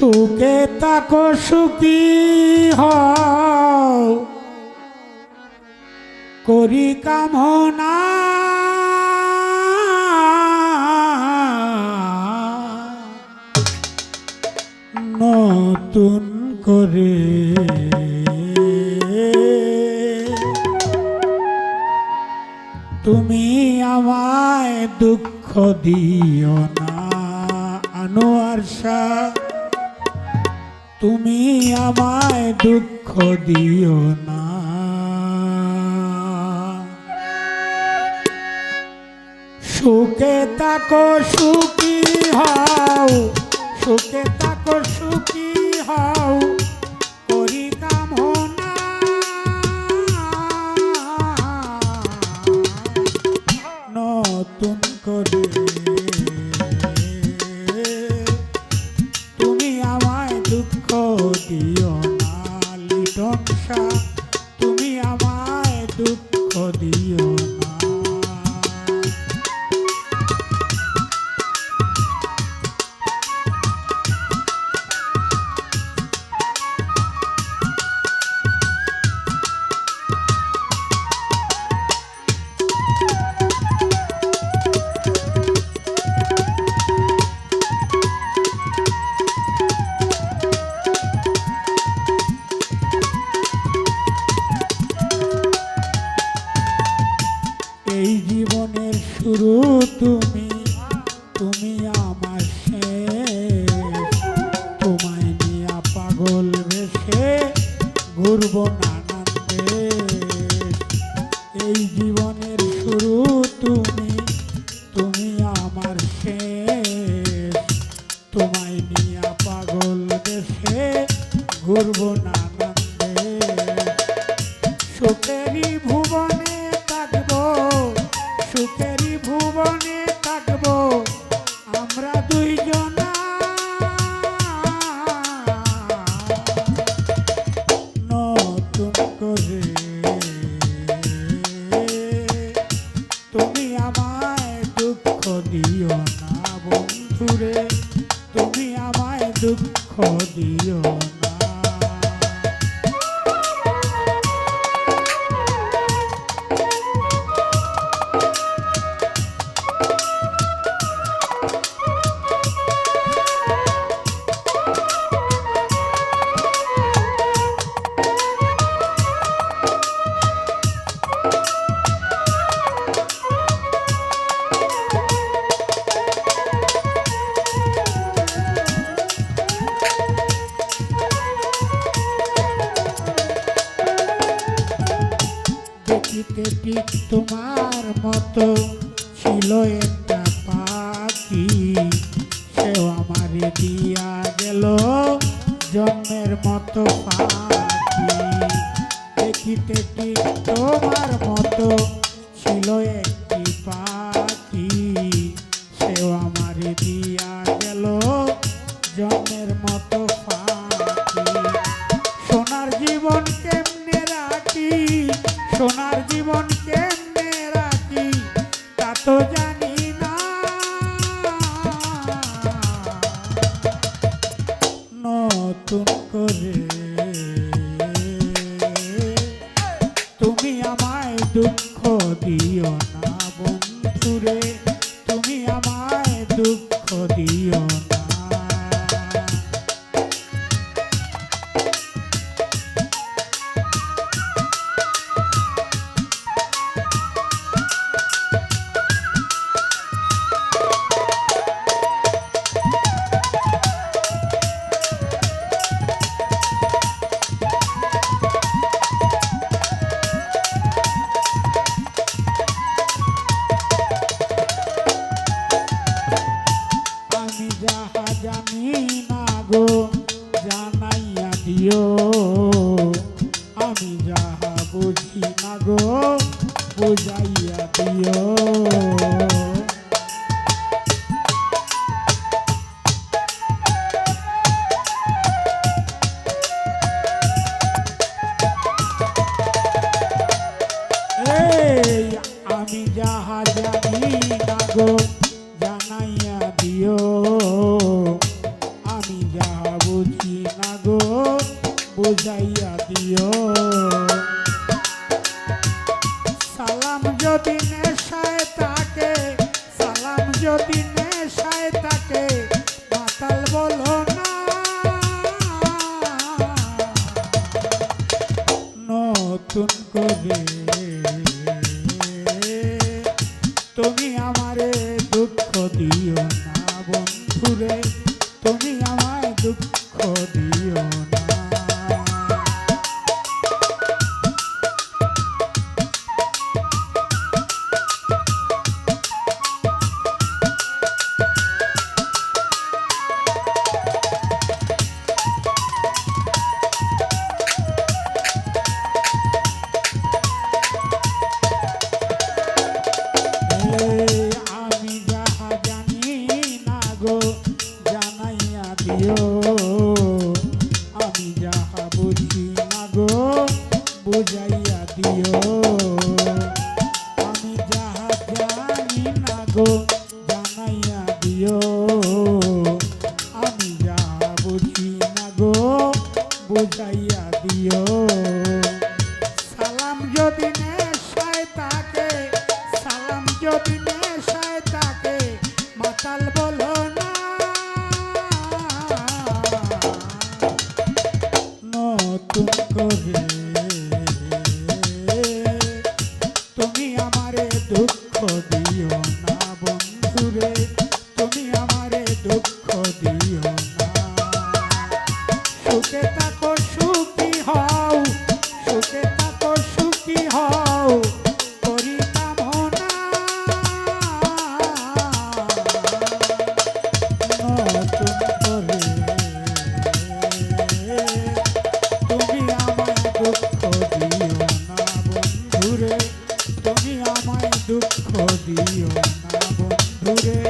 সুখে তাকো সুখী হও। কামনা। নতুন করে তুমি আমায় দুঃখ দিও না আনোয়ার শাহ। তুমি আমায় দুঃখ দিও না। সুখে তাকো সুখী হও। সুখে তাকো সুখী দুঃখ দিও। শুরু তুমি তুমি আমার শেষ। তোমায় নিয়ে পাগল বেশে ঘুরব দেশ। এই জীবনের শুরু তুমি তুমি আমার শেষ। তোমায় নিয়ে পাগল দেশে ঘুরব নানান দুঃখ দিও। ঠিক তোমার মতো ছিল একটা পাখি। সেও আমারে দিয়া গেল জন্মের মতো পাখি। দেখিতে তোমার মতো ছিল একটি পাখি। তা জানি না। নতুন করে তুমি আমায় দুঃখ দিও না বন্ধুরে। তুমি আমায় দুঃখ দিও না। গো, বুঝাইয়া দিও। আমি যাহা জানি না গো, জানাইয়া দিও। আমি যাহা বুঝি না গো, বুঝাইয়া দিও। যদি নেশায় না। নতুন তুমি আমারে দুঃখ দিও না বন্ধুরে তুমি আমায় দুঃখ দিও জানাইয়া দিও দুঃখ দিও না বন্ধুরে